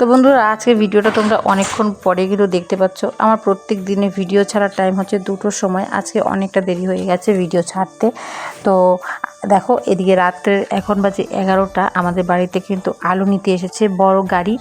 তো বন্ধুরা আজকে ভিডিওটা তোমরা অনেকক্ষণ পরে গেলেও দেখতে পাচ্ছ। আমার প্রত্যেক দিনে ভিডিও ছাড়ার টাইম হচ্ছে দুটোর সময়। আজকে অনেকটা দেরি হয়ে গেছে ভিডিও ছাড়তে। তো, দেখো, এদিকে রাত্রের এখন বাজে এগারোটা। আমাদের বাড়িতে কিন্তু আলু নিতে এসেছে, বড় গাড়ি।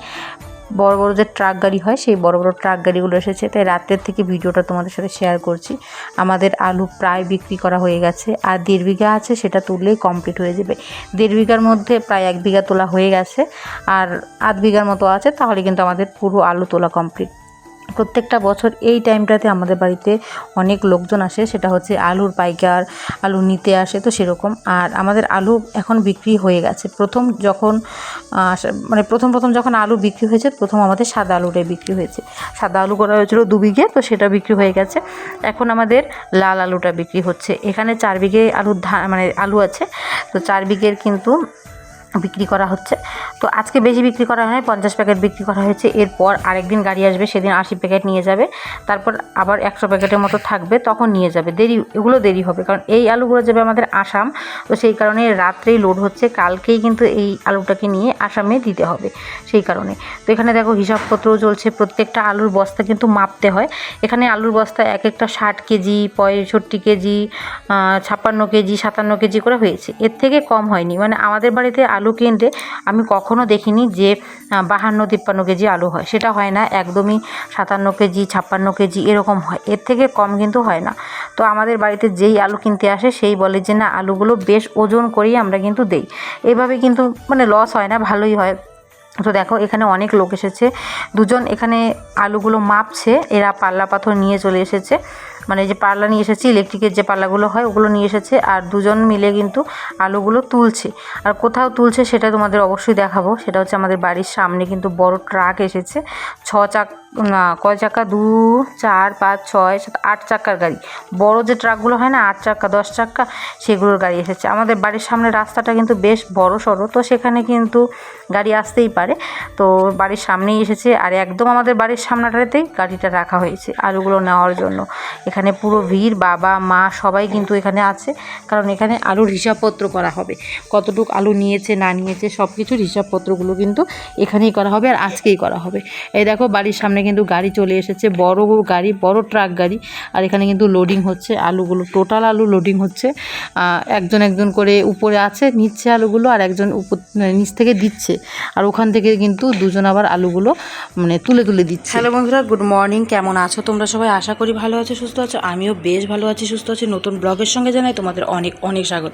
বড় বড় যে ট্রাক গাড়ি হয়, সেই বড় বড় ট্রাক গাড়িগুলো এসেছে। তাই রাতের থেকে ভিডিওটা তোমাদের সাথে শেয়ার করছি। আমাদের আলু প্রায় বিক্রি করা হয়ে গেছে। আর দেড় বিঘা আছে, সেটা তুললেই কমপ্লিট হয়ে যাবে। দেড় বিঘার মধ্যে প্রায় এক বিঘা তোলা হয়ে গেছে। আর আধ বিঘার মতো আছে, তাহলে কিন্তু আমাদের পুরো আলু তোলা কমপ্লিট প্রত্যেকটা বছর এই টাইমটাতে আমাদের বাড়িতে অনেক লোকজন আসে, সেটা হচ্ছে আলুর পাইকার, আলু নিতে আসে, তো সেরকম। আর আমাদের আলু এখন বিক্রি হয়ে গেছে। প্রথম যখন মানে প্রথম প্রথম যখন আলু বিক্রি হয়েছে, প্রথম আমাদের সাদা আলুটাই বিক্রি হয়েছে। সাদা আলু করা হয়েছিল দু বিঘে, তো সেটা বিক্রি হয়ে গেছে। এখন আমাদের লাল আলুটা বিক্রি হচ্ছে। এখানে চার বিঘে আলুর ধান মানে আলু আছে। তো চার বিঘের কিন্তু বিক্রি করা হচ্ছে। তো আজকে বেশি বিক্রি করা হয়, পঞ্চাশ প্যাকেট বিক্রি করা হয়েছে। এরপর আরেকদিন গাড়ি আসবে, সেদিন আশি প্যাকেট নিয়ে যাবে। তারপর আবার একশো প্যাকেটের মতো থাকবে, তখন নিয়ে যাবে। দেরি, এগুলো দেরি হবে, কারণ এই আলুগুলো যাবে আমাদের আসাম। তো সেই কারণে রাত্রেই লোড হচ্ছে, কালকেই কিন্তু এই আলুটাকে নিয়ে আসামে দিতে হবে, সেই কারণে। তো এখানে দেখো হিসাবপত্রও চলছে, প্রত্যেকটা আলুর বস্তা কিন্তু মাপতে হয়। এখানে আলুর বস্তা এক একটা ষাট কেজি, পঁয়ষট্টি কেজি ছাপ্পান্ন কেজি, সাতান্ন কেজি করে হয়েছে। এর থেকে কম হয়নি। মানে আমাদের বাড়িতে আলু কিনতে আমি কখনো দেখিনি যে বাহান্ন, তিপ্পান্ন কেজি আলু হয়। সেটা হয় না, একদমই সাতান্ন কেজি, ছাপ্পান্ন কেজি এরকম হয়। এর থেকে কম কিন্তু হয় না। তো আমাদের বাড়িতে যেই আলু কিনতে আসে, সেই বলে যে, না, আলুগুলো বেশ ওজন করেই আমরা কিন্তু দেই। এভাবে কিন্তু মানে লস হয় না, ভালোই হয়। তো দেখো, এখানে অনেক লোক এসেছে। দুজন এখানে আলুগুলো মাপছে, এরা পাল্লা পাথর নিয়ে চলে এসেছে। মানে যে পাল্লা নিয়ে এসেছি ইলেকট্রিকের যে পাল্লাগুলো হয়, ওগুলো নিয়ে এসেছে আর দুজন মিলে কিন্তু আলুগুলো তুলছে। আর কোথাও তুলছে সেটা তোমাদের অবশ্যই দেখাবো। সেটা হচ্ছে আমাদের বাড়ির সামনে কিন্তু বড় ট্রাক এসেছে। ছ চাক কয় চাকা? দু, চার, পাঁচ, ছয়, সাত, আট চাকার গাড়ি। বড় যে ট্রাকগুলো হয় না, আট চাকা, দশ চাকা, সেগুলোর গাড়ি এসেছে। আমাদের বাড়ির সামনে রাস্তাটা কিন্তু বেশ বড় সড়ো, তো সেখানে কিন্তু গাড়ি আসতেই পারে। তো বাড়ির সামনেই এসেছে। আর একদম আমাদের বাড়ির সামনাটাতেই গাড়িটা রাখা হয়েছে আলুগুলো নেওয়ার জন্য। এখানে পুরো ভিড়, বাবা, মা সবাই কিন্তু এখানে আছে। কারণ এখানে আলুর হিসাবপত্র করা হবে। কতটুক আলু নিয়েছে, না নিয়েছে সব কিছুর হিসাবপত্রগুলো কিন্তু এখানেই করা হবে আর আজকেই করা হবে। এই দেখো, বাড়ির সামনে কিন্তু গাড়ি চলে এসেছে। বড় গাড়ি, বড় ট্রাক গাড়ি। আর এখানে কিন্তু লোডিং হচ্ছে আলুগুলো। টোটাল আলু লোডিং হচ্ছে। একজন একজন করে উপরে আছে, নিচ্ছে আলুগুলো আর একজন উপর মানে নিচ থেকে দিচ্ছে। আর ওখান থেকে কিন্তু দুজন আবার আলুগুলো মানে তুলে তুলে দিচ্ছে। হ্যালো বন্ধুরা গুড মর্নিং কেমন আছো? তোমরা সবাই আশা করি ভালো আছো, সুস্থ আমিও বেশ ভালো আছি, সুস্থ আছি। নতুন ব্লগের সঙ্গে জানাই তোমাদের অনেক অনেক স্বাগত।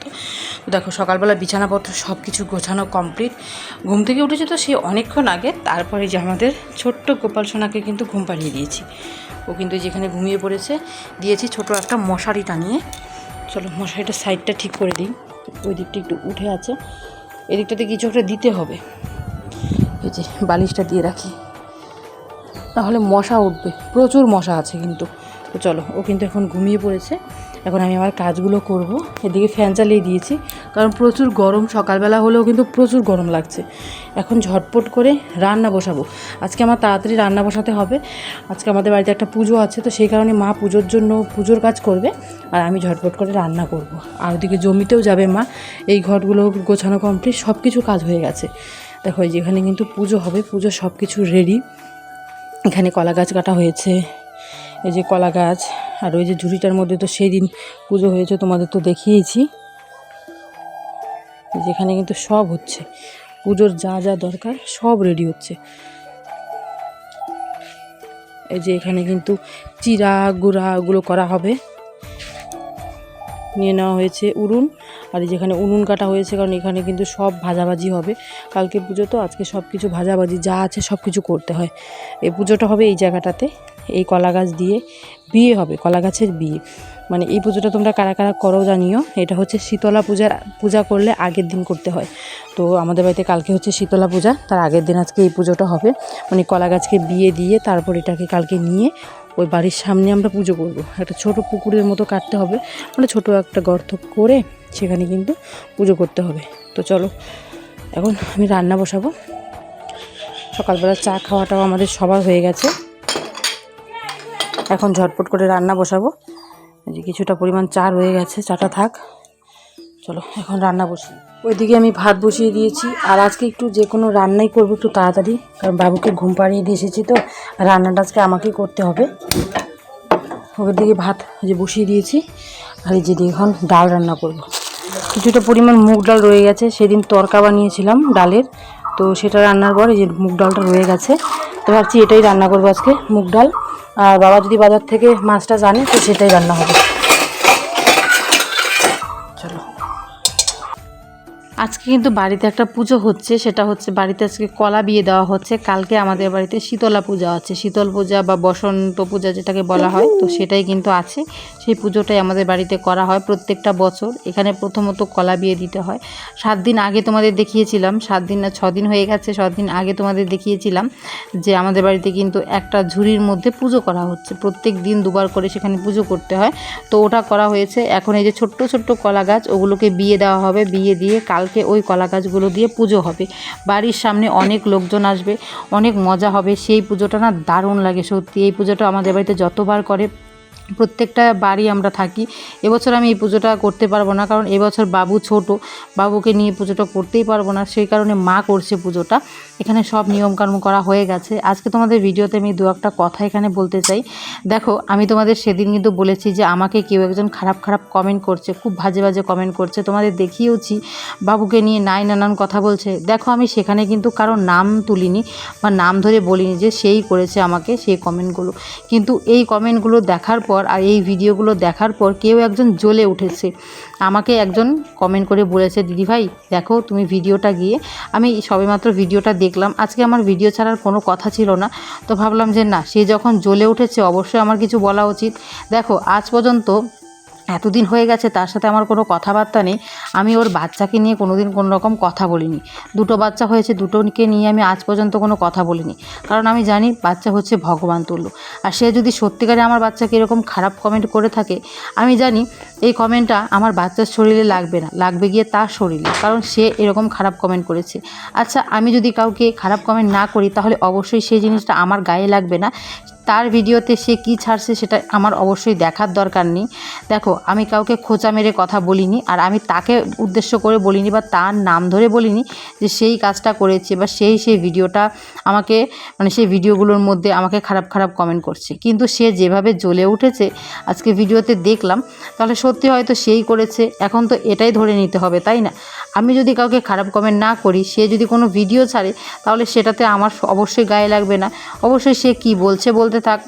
তো দেখো, সকালবেলা বিছানাপত্র সব কিছু গোছানো কমপ্লিট ঘুম থেকে উঠেছে তো সে অনেকক্ষণ আগে, তারপরে যে আমাদের ছোট্ট গোপাল সোনাকে কিন্তু ঘুম পাড়িয়ে দিয়েছি। ও কিন্তু যেখানে ঘুমিয়ে পড়েছে, দিয়েছি ছোট একটা মশারি টানিয়ে চলো, মশারিটা সাইডটা ঠিক করে দিই। ওই দিকটা একটু উঠে আছে। এদিকটাতে কিছু একটা দিতে হবে। এই যে বালিশটা দিয়ে রাখি। তাহলে মশা উঠবে। প্রচুর মশা আছে কিন্তু। তো চলো, ও কিন্তু এখন ঘুমিয়ে পড়েছে। এখন আমি আমার কাজগুলো করব। এদিকে ফ্যান চালিয়ে দিয়েছি, কারণ প্রচুর গরম, সকালবেলা হলেও কিন্তু প্রচুর গরম লাগছে। এখন ঝটপট করে রান্না বসাবো। আজকে আমার তাড়াতাড়ি রান্না বসাতে হবে। আজকে আমাদের বাড়িতে একটা পুজো আছে, তো সেই কারণে মা পুজোর জন্য পুজোর কাজ করবে, আর আমি ঝটপট করে রান্না করব। আর ওদিকে জমিতেও যাবে মা। এই ঘরগুলো গোছানো কমপ্লিট সব কিছু কাজ হয়ে গেছে। দেখো যেখানে কিন্তু পুজো হবে। পুজো সব কিছু রেডি এখানে কলা গাছ কাটা হয়েছে। এই যে কলা গাছ, আর ওই যে ঝুড়িটার মধ্যে তো সেই দিন পুজো হয়েছে, তোমাদের তো দেখিয়েছি। যেখানে কিন্তু সব হচ্ছে, পুজোর যা যা দরকার সব রেডি হচ্ছে। এই যে এখানে কিন্তু চিরা গুঁড়া ওগুলো করা হবে। নিয়ে নেওয়া হয়েছে উনুন, আর এই যেখানে উনুন কাটা হয়েছে, কারণ এখানে কিন্তু সব ভাজাভাজি হবে। কালকে পুজো তো, আজকে সব কিছু ভাজাভাজি, যা আছে সব কিছু করতে হয়। এই পুজোটা হবে এই জায়গাটাতে। এই কলা গাছ দিয়ে বিয়ে হবে, কলা গাছের বিয়ে। মানে এই পুজোটা তোমরা কারা কারা করো জানিও। এটা হচ্ছে শীতলা পূজার, পূজা করলে আগের দিন করতে হয়। তো আমাদের বাড়িতে কালকে হচ্ছে শীতলা পূজা, তার আগের দিন আজকে এই পুজোটা হবে। মানে কলা গাছকে বিয়ে দিয়ে তারপর এটাকে কালকে নিয়ে ওই বাড়ির সামনে আমরা পুজো করব। একটা ছোট পুকুরের মতো কাটতে হবে। মানে ছোট একটা গর্ত করে সেখানে কিন্তু পুজো করতে হবে। তো চলো, এখন আমি রান্না বসাবো। সকালবেলা চা খাওয়াটাও আমাদের সবার হয়ে গেছে। এখন ঝটপট করে রান্না বসাবো। যে কিছুটা পরিমাণ চা রয়ে গেছে, চাটা থাক। চলো, এখন রান্না বসি। ওইদিকে আমি ভাত বসিয়ে দিয়েছি, আর আজকে একটু যে কোনো রান্নাই করব একটু তাড়াতাড়ি, কারণ বাবুকে ঘুম পাড়িয়ে দিয়ে এসেছি তো রান্নাটা আজকে আমাকেই করতে হবে। ওর দিকে ভাত যে বসিয়ে দিয়েছি, আর এই যে এখন ডাল রান্না করব। কিছুটা পরিমাণ মুগ ডাল রয়ে গেছে, সেদিন তরকা বানিয়েছিলাম ডালের, তো সেটা রান্নার পর এই যে মুগ ডালটা রয়ে গেছে। তো ভাবছি এটাই রান্না করব আজকে, মুগ ডাল। আর বাবা যদি বাজার থেকে মাছটা জানে তো সেটাই রান্না হবে। আজকে কিন্তু বাড়িতে একটা পুজো হচ্ছে, সেটা হচ্ছে বাড়িতে আজকে কলা বিয়ে দেওয়া হচ্ছে। কালকে আমাদের বাড়িতে শীতলা পূজা আছে। শীতল পূজা বা বসন্ত পূজা যেটাকে বলা হয়, তো সেটাই কিন্তু আছে। সেই পুজোটাই আমাদের বাড়িতে করা হয় প্রত্যেকটা বছর। এখানে প্রথমত কলা বিয়ে দিতে হয়। সাত দিন আগে তোমাদের দেখিয়েছিলাম, সাত দিন না ছ দিন হয়ে গেছে, সাত দিন আগে তোমাদের দেখিয়েছিলাম যে আমাদের বাড়িতে কিন্তু একটা ঝুড়ির মধ্যে পুজো করা হচ্ছে। প্রত্যেক দিন দুবার করে সেখানে পুজো করতে হয়। তো ওটা করা হয়েছে। এখন এই যে ছোট্ট ছোট্ট কলা গাছ, ওগুলোকে বিয়ে দেওয়া হবে। বিয়ে দিয়ে কালকে ওই কলা গাছগুলো দিয়ে পুজো হবে। বাড়ির সামনে অনেক লোকজন আসবে, অনেক মজা হবে। সেই পুজোটা না দারুণ লাগে সত্যি। এই পুজোটা আমাদের বাড়িতে যতবার করে প্রত্যেকটা বাড়ি আমরা থাকি। এবছর আমি এই পুজোটা করতে পারব না, কারণ এবছর বাবু ছোট, বাবুকে নিয়ে পুজোটা করতেই পারব না, সেই কারণে মা করছে পুজোটা। এখানে সব নিয়মকানুন করা হয়ে গেছে। আজকে তোমাদের ভিডিওতে আমি দু একটা কথা এখানে বলতে চাই। দেখো, আমি তোমাদের সেদিন কিন্তু বলেছি যে আমাকে কেউ একজন খারাপ খারাপ কমেন্ট করছে, খুব বাজে বাজে কমেন্ট করছে। তোমাদের দেখিয়েওছি, বাবুকে নিয়ে নাই, নানান কথা বলছে। দেখো, আমি সেখানে কিন্তু কারও নাম তুলিনি বা নাম ধরে বলিনি যে সেই করেছে আমাকে সেই কমেন্টগুলো কিন্তু এই কমেন্টগুলো দেখার পর আর এই ভিডিওগুলো দেখার পর কেউ একজন জ্বলে উঠেছে। আমাকে একজন কমেন্ট করে বলেছে দিদিভাই দেখো তুমি ভিডিওটা গিয়ে, আমি সবেমাত্র ভিডিওটা দেখলাম। আজকে আমার ভিডিও ছাড়ার কোনো কথা ছিল না। তো ভাবলাম যে না, সে যখন জ্বলে উঠেছে, অবশ্যই আমার কিছু বলা উচিত। দেখো, আজ পর্যন্ত এতদিন হয়ে গেছে, তার সাথে আমার কোনো কথাবার্তা নেই। আমি ওর বাচ্চাকে নিয়ে কোনো দিন কোনো রকম কথা বলিনি। দুটো বাচ্চা হয়েছে, দুটোকে নিয়ে আমি আজ পর্যন্ত কোনো কথা বলিনি। কারণ আমি জানি বাচ্চা হচ্ছে ভগবান তুল্য। আর সে যদি সত্যিকারে আমার বাচ্চাকে এরকম খারাপ কমেন্ট করে থাকে, আমি জানি এই কমেন্টটা আমার বাচ্চার শরীরে লাগবে না, লাগবে গিয়ে তার শরীরে। কারণ সে এরকম খারাপ কমেন্ট করেছে। আচ্ছা আমি যদি কাউকে খারাপ কমেন্ট না করি, তাহলে অবশ্যই সেই জিনিসটা আমার গায়ে লাগবে না। তার ভিডিওতে সে কি ছাড়ছে সেটা আমার অবশ্যই দেখার দরকার নেই। দেখো, আমি কাউকে খোঁচা মেরে কথা বলিনি আর আমি তাকে উদ্দেশ্য করে বলিনি বা তার নাম ধরে বলিনি যে সেই কাজটা করেছে বা সেই সেই ভিডিওটা আমাকে মানে সেই ভিডিওগুলোর মধ্যে আমাকে খারাপ খারাপ কমেন্ট করছে। কিন্তু সে যেভাবে জ্বলে উঠেছে, আজকে ভিডিওতে দেখলাম, তাহলে সত্যি হয়তো সেই করেছে। এখন তো এটাই ধরে নিতে হবে, তাই না? আমি যদি কাউকে খারাপ কমেন্ট না করি, সে যদি কোনো ভিডিও ছাড়ে, তাহলে সেটাতে আমার অবশ্যই গায়ে লাগবে না। অবশ্যই সে কি বলছে বলতে থাক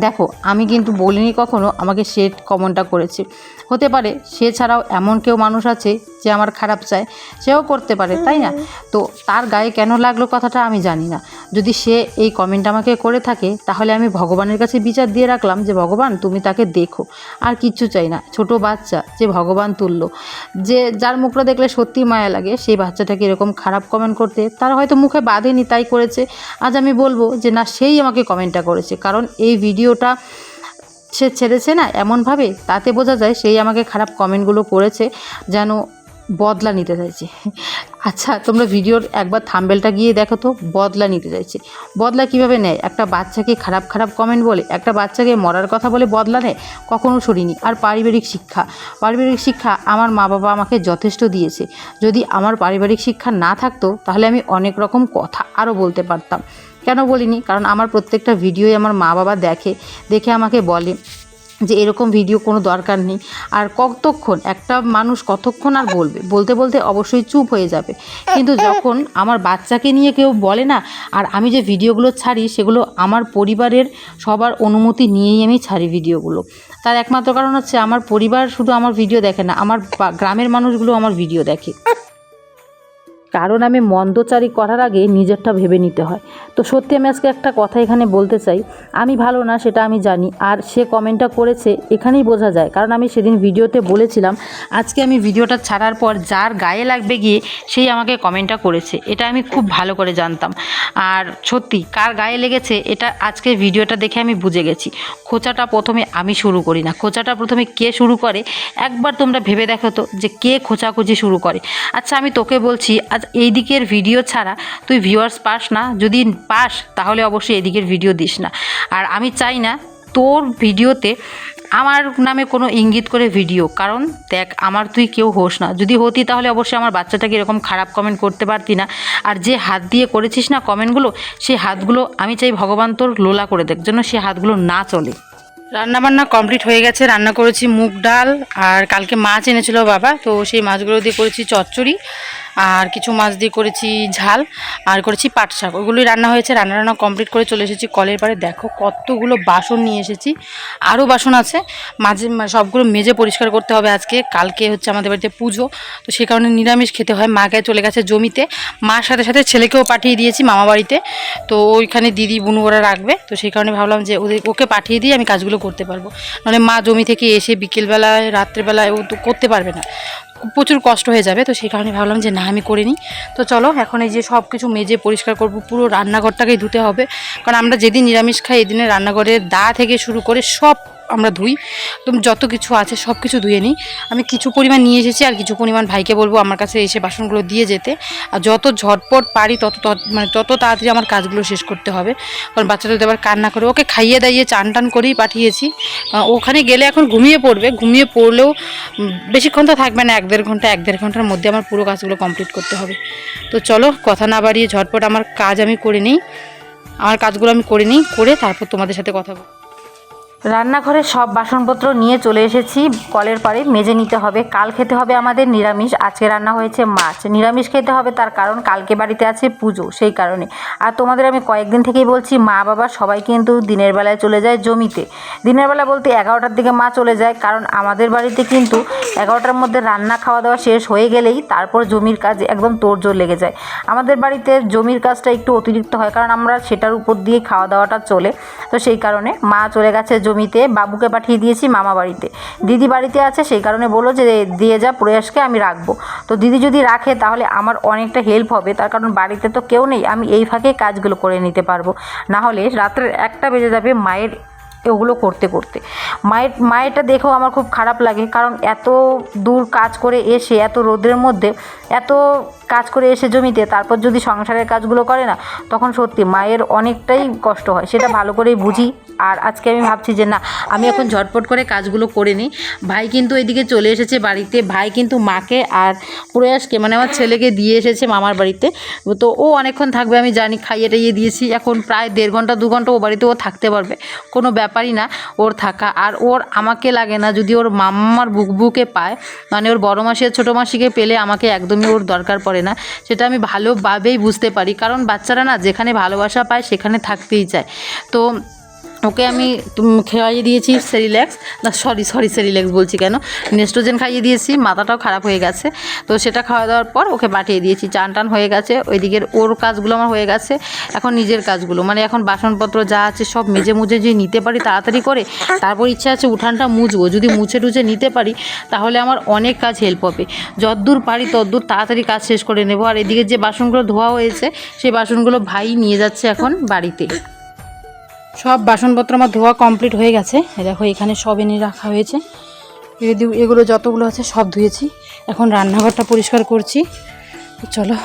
দেখো আমি কিন্তু বলিনি কখনো আমাকে সে কমেন্টটা করেছে। হতে পারে সে ছাড়াও এমন কেউ মানুষ আছে যে আমার খারাপ চায় সেও করতে পারে তাই না? তো তার গায়ে কেন লাগল কথাটা আমি জানি না। যদি সে এই কমেন্ট আমাকে করে থাকে তাহলে আমি ভগবানের কাছে বিচার দিয়ে রাখলাম যে ভগবান তুমি তাকে দেখো। আর কিচ্ছু চাই না। ছোট বাচ্চা যে ভগবান তুললো যে যার মুখটা দেখলে সত্যি মায়া লাগে সেই বাচ্চাটাকে এরকম খারাপ কমেন্ট করতে তারা হয়তো মুখে বাঁধেনি তাই করেছে। আজ আমি বলব যে না সেই আমাকে কমেন্টটা করেছে। কারণ এই ভিডিওটা সে ছেড়েছে না এমনভাবে, তাতে বোঝা যায় সেই আমাকে খারাপ কমেন্টগুলো করেছে, যেন বদলা নিতে চাইছে। আচ্ছা তোমরা ভিডিওর একবার থাম্বেলটা গিয়ে দেখো তো, বদলা নিতে চাইছে। বদলা কীভাবে নেয়? একটা বাচ্চাকে খারাপ খারাপ কমেন্ট বলে, একটা বাচ্চাকে মরার কথা বলে বদলা নেয়? কখনো সরিনি। আর পারিবারিক শিক্ষা। পারিবারিক শিক্ষা আমার মা বাবা আমাকে যথেষ্ট দিয়েছে। যদি আমার পারিবারিক শিক্ষা না থাকতো, তাহলে আমি অনেক রকম কথা আরও বলতে পারতাম। কেন বলিনি? কারণ আমার প্রত্যেকটা ভিডিওই আমার মা বাবা দেখে দেখে আমাকে বলে যে এরকম ভিডিও কোনো দরকার নেই। আর কতক্ষণ, একটা মানুষ কতক্ষণ আর বলবে? বলতে বলতে অবশ্যই চুপ হয়ে যাবে। কিন্তু যখন আমার বাচ্চাকে নিয়ে কেউ বলে না, আর আমি যে ভিডিওগুলো ছাড়ি, সেগুলো আমার পরিবারের সবার অনুমতি নিয়েই আমি ছাড়ি ভিডিওগুলো। তার একমাত্র কারণ হচ্ছে, আমার পরিবার শুধু আমার ভিডিও দেখে না, আমার গ্রামের মানুষগুলো আমার ভিডিও দেখে। কারণ আমি মন্দচারি করার আগে নিজেরটা ভেবে নিতে হয়। তো সত্যি আমি আজকে একটা কথা এখানে বলতে চাই। আমি ভালো না, সেটা আমি জানি। আর সে কমেন্টটা করেছে, এখানেই বোঝা যায়। কারণ আমি সেদিন ভিডিওতে বলেছিলাম, আজকে আমি ভিডিওটা ছাড়ার পর যার গায়ে লাগবে গিয়ে সেই আমাকে কমেন্টটা করেছে। এটা আমি খুব ভালো করে জানতাম। আর সত্যি, কার গায়ে লেগেছে, এটা আজকে ভিডিওটা দেখে আমি বুঝে গেছি। খোঁচাটা প্রথমে আমি শুরু করি না। খোঁচাটা প্রথমে কে শুরু করে? একবার তোমরা ভেবে দেখো তো যে কে খোঁচাখুচি শুরু করে। আচ্ছা আমি তোকে বলছি আজ এই দিকের ভিডিও ছাড়া তুই ভিউয়ার্স পাস না। যদি পাস, তাহলে অবশ্যই এদিকের ভিডিও দিস না। আর আমি চাই না তোর ভিডিওতে আমার নামে কোনো ইঙ্গিত করে ভিডিও। কারণ দেখ, আমার তুই কেউ হোস না। যদি হতি, তাহলে অবশ্যই আমার বাচ্চাটাকে এরকম খারাপ কমেন্ট করতে পারতি না। আর যে হাত দিয়ে করেছিস না কমেন্টগুলো সেই হাতগুলো আমি চাই ভগবান তোর লোলা করে দেখ, যেন সে হাতগুলো না চলে। রান্নাবান্না কমপ্লিট হয়ে গেছে। রান্না করেছি মুগ ডাল, আর কালকে মাছ এনেছিল বাবা, তো সেই মাছগুলো দিয়ে করেছি চচ্চড়ি। আর কিছু মাছ দিয়ে করেছি ঝাল আর করেছি পাট শাক। ওগুলোই রান্না হয়েছে, রান্না রান্না কমপ্লিট করে চলে এসেছি কলের পাড়ে। দেখো কতগুলো বাসন নিয়ে এসেছি, আরও বাসন আছে। মাঝে সবগুলো মেজে পরিষ্কার করতে হবে আজকে। কালকে হচ্ছে আমাদের বাড়িতে পুজো, তো সেই কারণে নিরামিষ খেতে হয়। মাকে চলে গেছে জমিতে। মার সাথে সাথে ছেলেকেও পাঠিয়ে দিয়েছি মামা বাড়িতে। তো ওইখানে দিদি, বুনু ওরা রাখবে। তো সেই কারণে ভাবলাম যে ওদের, ওকে পাঠিয়ে দিয়ে আমি কাজগুলো করতে পারব। নাহলে মা জমি থেকে এসে বিকেলবেলায়, রাত্রেবেলায় ও তো করতে পারবে না। প্রচুর কষ্ট হয়ে যাবে, তো সেই কারণে ভাবলাম যে না, আমি করে নিই। তো চলো, এখন এই যে সব কিছু মেজে পরিষ্কার করব, পুরো রান্নাঘরটাকেই ধুতে হবে। কারণ আমরা যেদিন নিরামিষ খাই এদিনে রান্নাঘরের দা থেকে শুরু করে সব আমরা ধুই। যত কিছু আছে সব কিছু ধুয়ে নিই। আমি কিছু পরিমাণ নিয়ে এসেছি আর কিছু পরিমাণ ভাইকে বলব আমার কাছে এসে বাসনগুলো দিয়ে যেতে। আর যত ঝটপট পারি তত মানে তত তাড়াতাড়ি আমার কাজগুলো শেষ করতে হবে। কারণ বাচ্চাটা যদি আবার কান্না করে ওকে খাইয়ে দাইয়ে চান টান করেই পাঠিয়েছি। ওখানে গেলে এখন ঘুমিয়ে পড়বে। ঘুমিয়ে পড়লেও বেশিক্ষণ তো থাকবে না, এক দেড় ঘণ্টা, এক দেড় ঘণ্টার মধ্যে আমার পুরো কাজগুলো কমপ্লিট করতে হবে। তো চলো কথা না বাড়িয়ে ঝটপট আমার কাজ আমি করে নিই। আমার কাজগুলো আমি করে নিই, করে তারপর তোমাদের সাথে কথা বলব। রান্নাঘরে সব বাসনপত্র নিয়ে চলে এসেছি। কলের পাড়ে মেজে নিতে হবে। কাল খেতে হবে আমাদের নিরামিষ। আজকে রান্না হয়েছে মাছ। নিরামিষ খেতে হবে তার কারণ কালকে বাড়িতে আছে পুজো, সেই কারণে। আর তোমাদের আমি কয়েকদিন থেকেই বলছি, মা, বাবা সবাই কিন্তু দিনের বেলায় চলে যায় জমিতে। দিনের বেলা বলতে এগারোটার দিকে মা চলে যায়, কারণ আমাদের বাড়িতে কিন্তু এগারোটার মধ্যে রান্না খাওয়া দাওয়া শেষ হয়ে গেলেই তারপর জমির কাজ একদম তোড়জোড় লেগে যায়। আমাদের বাড়িতে জমির কাজটা একটু অতিরিক্ত হয়, কারণ আমরা সেটার উপর দিয়ে খাওয়া দাওয়াটা চলে। তো সেই কারণে মা চলে গেছে জমিতে বাবুকে পাঠিয়ে দিয়েছি মামা বাড়িতে। দিদি বাড়িতে আছে, সেই কারণে বলল যে, দিয়ে যা, প্রয়াসকে আমি রাখব। তো দিদি যদি রাখে, তাহলে আমার অনেকটা হেল্প হবে। তার কারণ বাড়িতে তো কেউ নেই, আমি এই ফাঁকে কাজগুলো করে নিতে পারব। না হলে রাত্রের একটা বেজে যাবে মায়ের ওগুলো করতে করতে। মায়ের, মায়েরটা দেখেও আমার খুব খারাপ লাগে, কারণ এত দূর কাজ করে এসে, এত রোদের মধ্যে, এত কাজ করে এসে জমিতে, তারপর যদি সংসারের কাজগুলো করে না, তখন সত্যি মায়ের অনেকটাই কষ্ট হয়, সেটা ভালো করেই বুঝি। আর আজকে আমি ভাবছি যে না, আমি এখন ঝটপট করে কাজগুলো করে নিই। ভাই কিন্তু এদিকে চলে এসেছে বাড়িতে, ভাই কিন্তু মাকে আর প্রয়াসকে মানে আমার ছেলেকে দিয়ে এসেছে মামার বাড়িতে। তো ও অনেকক্ষণ থাকবে, আমি জানি খাইয়ে টাইয়ে দিয়েছি, এখন প্রায় দেড় ঘণ্টা, দু ঘণ্টা ও বাড়িতে ও থাকতে পারবে। কোনো ব্যাপারই না, ওর থাকা। আর ওর আমাকে লাগে না, যদি ওর মাম্মার বুক বুকে পায় মানে ওর বড় মাসি আর ছোটো মাসিকে পেলে আমাকে একদমই ওর দরকার পড়ে না, সেটা আমি ভালোভাবেই বুঝতে পারি। কারণ বাচ্চারা না যেখানে ভালোবাসা পায় সেখানে থাকতেই চায়। তো ওকে আমি খাইয়ে দিয়েছি সেরিল্যাক্স না সরি সরি সেরিল্যাক্স বলছি কেন? নেস্ট্রোজেন খাইয়ে দিয়েছি, মাথাটাও খারাপ হয়ে গেছে। তো সেটা খাওয়া দাওয়ার পর ওকে পাঠিয়ে দিয়েছি। চান টান হয়ে গেছে, ওইদিকের ওর কাজগুলো আমার হয়ে গেছে, এখন নিজের কাজগুলো। মানে এখন বাসনপত্র যা আছে সব মেজে মুজে যে নিতে পারি তাড়াতাড়ি করে, তারপর ইচ্ছা আছে উঠানটা মুছবো। যদি মুছে টুছে নিতে পারি, তাহলে আমার অনেক কাজ হেল্প হবে। যতদূর পারি ততদূর তাড়াতাড়ি কাজ শেষ করে নেব। আর এদিকে যে বাসনগুলো ধোয়া হয়েছে, সেই বাসনগুলো ভাই নিয়ে যাচ্ছে এখন বাড়িতে। সব বাসনপত্র আমার ধোয়া কমপ্লিট হয়ে গেছে। দেখো, এখানে সব এনে রাখা হয়েছে। এগুলো যতগুলো আছে সব ধুয়েছি। এখন রান্নাঘরটা পরিষ্কার করছি। চলো,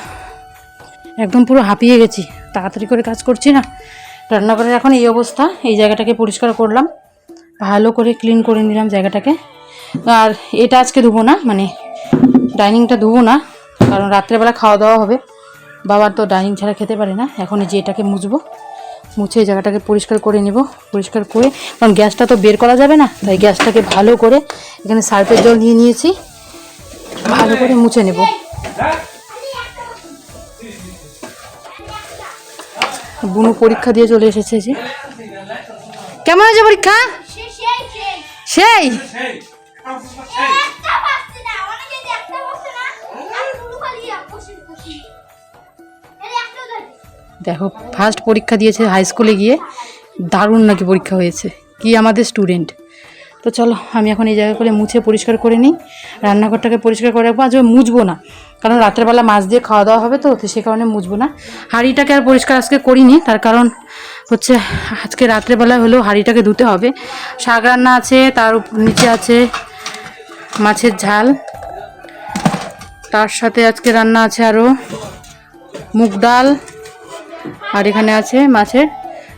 একদম পুরো হাঁপিয়ে গেছি। তাড়াতাড়ি করে কাজ করছি না? রান্নাঘরের এখন এই অবস্থা। এই জায়গাটাকে পরিষ্কার করলাম। ভালো করে ক্লিন করে নিলাম জায়গাটাকে। আর এটা আজকে ধুবো না মানে ডাইনিংটা ধুবো না, কারণ রাত্রেবেলা খাওয়া দাওয়া হবে। বাবার তো ডাইনিং ছাড়া খেতে পারে না। এখন এই যে এটাকে মুছবো। মুছে এই জায়গাটাকে পরিষ্কার করে নেব। পরিষ্কার করে কারণ গ্যাসটা তো বের করা যাবে না তাই গ্যাসটাকে ভালো করে এখানে সার্ফের জল নিয়ে নিয়েছি। ভালো করে মুছে নেব। বুনু পরীক্ষা দিয়ে চলে এসেছে যে। কেমন হয়েছে পরীক্ষা? সেই, দেখো ফার্স্ট পরীক্ষা দিয়েছে হাই স্কুলে গিয়ে দারুণ নাকি পরীক্ষা হয়েছে। কি আমাদের স্টুডেন্ট তো চলো, আমি এখন এই জায়গা করে মুছে পরিষ্কার করে নিই। রান্নাঘরটাকে পরিষ্কার করে রাখব আজ মুছবো না। কারণ রাত্রেবেলা মাছ দিয়ে খাওয়া দাওয়া হবে তো তো সে কারণে মুছবো না। হাঁড়িটাকে আর পরিষ্কার আজকে করিনি, তার কারণ হচ্ছে আজকে রাত্রেবেলা হলেও হাঁড়িটাকে ধুতে হবে। শাক রান্না আছে, তার নিচে আছে মাছের ঝাল। তার সাথে আজকে রান্না আছে আরও মুগ ডাল। আর এখানে আছে মাছের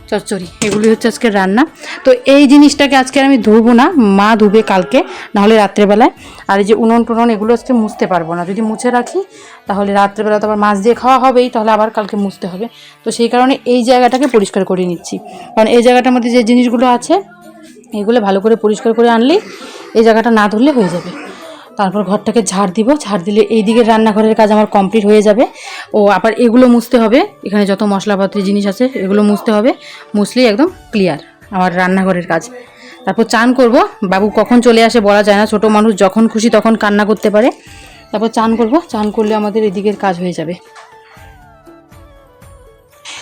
চচ্চড়ি। এগুলি হচ্ছে আজকে রান্না। তো এই জিনিসটাকে আজকে আমি ধুবো না, মা ধুবে কালকে, নাহলে রাত্রেবেলায়। আর এই যে উনুন টুনন, এগুলো আজকে মুছতে পারব না। যদি মুছে রাখি, তাহলে রাত্রেবেলা তো আবার মাছ দিয়ে খাওয়া হবেই, তাহলে আবার কালকে মুছতে হবে। তো সেই কারণে এই জায়গাটাকে পরিষ্কার করে নিচ্ছি। কারণ এই জায়গাটার মধ্যে যে জিনিসগুলো আছে, এগুলো ভালো করে পরিষ্কার করে আনলেই এই জায়গাটা না ধরলে হয়ে যাবে। তারপর ঘরটাকে ঝাড় দিব। ঝাড় দিলে এই দিকের রান্নাঘরের কাজ আমার কমপ্লিট হয়ে যাবে। ও আবার এগুলো মুছতে হবে। এখানে যত মশলাপাতি জিনিস আছে এগুলো মুছতে হবে। মুছলেই একদম ক্লিয়ার আমার রান্নাঘরের কাজ। তারপর চান করব। বাবু কখন চলে আসে বলা যায় না। ছোট মানুষ যখন খুশি তখন কান্না করতে পারে। তারপর চান করব। চান করলে আমাদের এদিকের কাজ হয়ে যাবে।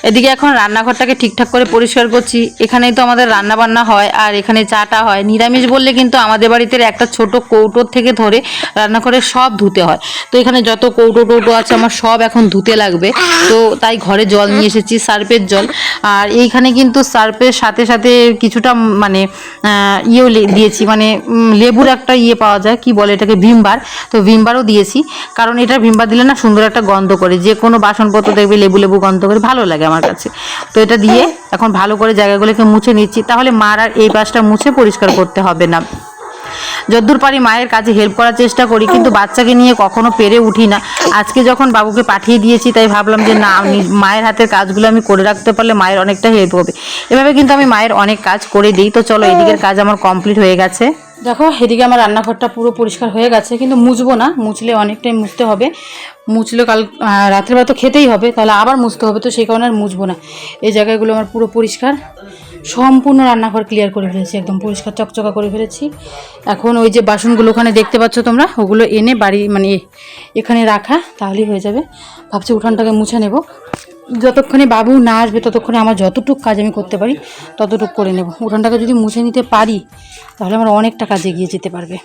এদিকে এখন রান্নাঘরটাকে ঠিকঠাক করে পরিষ্কার করছি। এখানেই তো আমাদের রান্না বান্না হয় আর এখানে চাটা হয়। নিরামিষ বললে কিন্তু আমাদের বাড়িতে একটা ছোট কৌটোর থেকে ধরে রান্নাঘরে সব ধুতে হয়। তো এখানে যত কৌটো টৌটো আছে আমার সব এখন ধুতে লাগবে। তো তাই ঘরে জল নিয়ে এসেছি সার্ফের জল। আর এইখানে কিন্তু সার্ফের সাথে সাথে কিছুটা মানে ইয়েও দিয়েছি। মানে লেবুর একটা ইয়ে পাওয়া যায়। কি বলে এটাকে? ভিমবার। তো ভিমবারও দিয়েছি। কারণ এটা ভিমবার দিলে না সুন্দর একটা গন্ধ করে। যে কোনো বাসনপত্র দেখবে লেবু লেবু গন্ধ করে। ভালো লাগে আমার। কাছে। তো এটা দিয়ে এখন ভালো করে জায়গাগুলোকে মুছে নিচ্ছি। তাহলে মার আর এই পাশটা মুছে পরিষ্কার করতে হবে না। যদ্দূর পারি মায়ের কাজে হেল্প করার চেষ্টা করি, কিন্তু বাচ্চাকে নিয়ে কখনো পেরে উঠি না। আজকে যখন বাবুকে পাঠিয়ে দিয়েছি, তাই ভাবলাম যে না, আমি মায়ের হাতের কাজগুলো আমি করে রাখতে পারলে মায়ের অনেকটা হেল্প হবে। এভাবে কিন্তু আমি মায়ের অনেক কাজ করে দিই। তো চলো, এদিকের কাজ আমার কমপ্লিট হয়ে গেছে। দেখো, এদিকে আমার রান্নাঘরটা পুরো পরিষ্কার হয়ে গেছে, কিন্তু মুছবো না, মুছলে অনেকটাই মুছতে হবে। মুছলে কাল রাত্রেবেলা তো খেতেই হবে, তাহলে আবার মুছতে হবে, তো সেই কারণে আর মুছবো না। এই জায়গাগুলো আমার পুরো পরিষ্কার। সম্পূর্ণ রান্নাঘর ক্লিয়ার করে ফেলেছি, একদম পরিষ্কার চকচকা করে ফেলেছি। এখন ওই যে বাসনগুলো ওখানে দেখতে পাচ্ছ তোমরা, ওগুলো এনে বাড়ি মানে এখানে রাখা, তাহলেই হয়ে যাবে। ভাবছি উঠানটাকে মুছে নেব। যতক্ষণে বাবু না আসবে, ততক্ষণে আমার যতটুক কাজ আমি করতে পারি, ততটুক করে নেব। উঠানটাকে যদি মুছে নিতে পারি, তাহলে আমার অনেকটা কাজে এগিয়ে যেতে পারবে।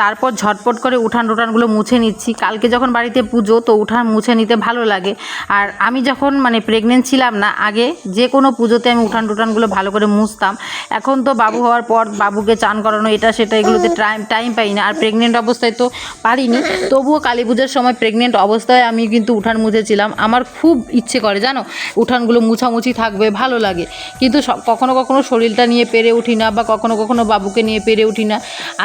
তারপর ঝটপট করে উঠান টুঠানগুলো মুছে নিচ্ছি। কালকে যখন বাড়িতে পুজো, তো উঠান মুছে নিতে ভালো লাগে। আর আমি যখন মানে প্রেগনেন্ট ছিলাম না, আগে যে কোনো পুজোতে আমি উঠান টুঠানগুলো ভালো করে মুছতাম। এখন তো বাবু হওয়ার পর বাবুকে চান করানো, এটা সেটা এগুলোতে টাইম টাইম পাই না। আর প্রেগনেন্ট অবস্থায় তো পারিনি। তবুও কালী পুজোর সময় প্রেগনেন্ট অবস্থায় আমি কিন্তু উঠান মুছেছিলাম। আমার খুব ইচ্ছে করে, জানো? উঠানগুলো মুছামুছি থাকবে, ভালো লাগে। কিন্তু কখনো কখনো শরীরটা নিয়ে পেরে উঠি না, বা কখনো কখনো বাবুকে নিয়ে পেরে উঠি না।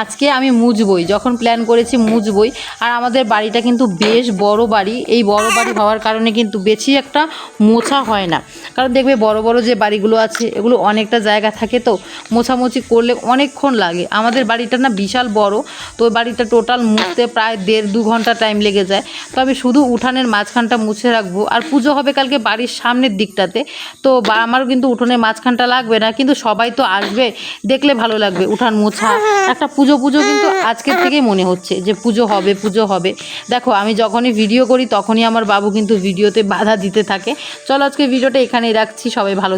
আজকে আমি মুছবই। যখন প্ল্যান করেছি মুছবই আর আমাদের বাড়িটা কিন্তু বেশ বড় বাড়ি, এই বড় বাড়ি হওয়ার কারণে কিন্তু বেশি একটা মোছা হয় না। কারণ দেখবে বড় বড় যে বাড়িগুলো আছে, এগুলো অনেকটা জায়গা থাকে তো, মোছামুছি করলে অনেকক্ষণ লাগে। আমাদের বাড়িটা না বিশাল বড়, তো বাড়িটা টোটাল মুছতে প্রায় দেড় দু ঘণ্টা টাইম লেগে যায়। তো আমি শুধু উঠানের মাঝখানটা মুছে রাখব। আর পুজো হবে কালকে বাড়ির সামনের দিকটাতে, তো আমারও কিন্তু উঠোনের মাঝখানটা লাগবে না, কিন্তু সবাই তো আসবে, দেখলে ভালো লাগবে উঠান মোছা। একটা পুজো পুজো কিন্তু আজকের থেকেই মনে হচ্ছে যে পুজো হবে পুজো হবে। দেখো, আমি যখনই ভিডিও করি, তখনই আমার বাবু কিন্তু ভিডিওতে বাধা দিতে থাকে। চলো আজকে ভিডিওটা এখানেই রাখছি। সবাই ভালো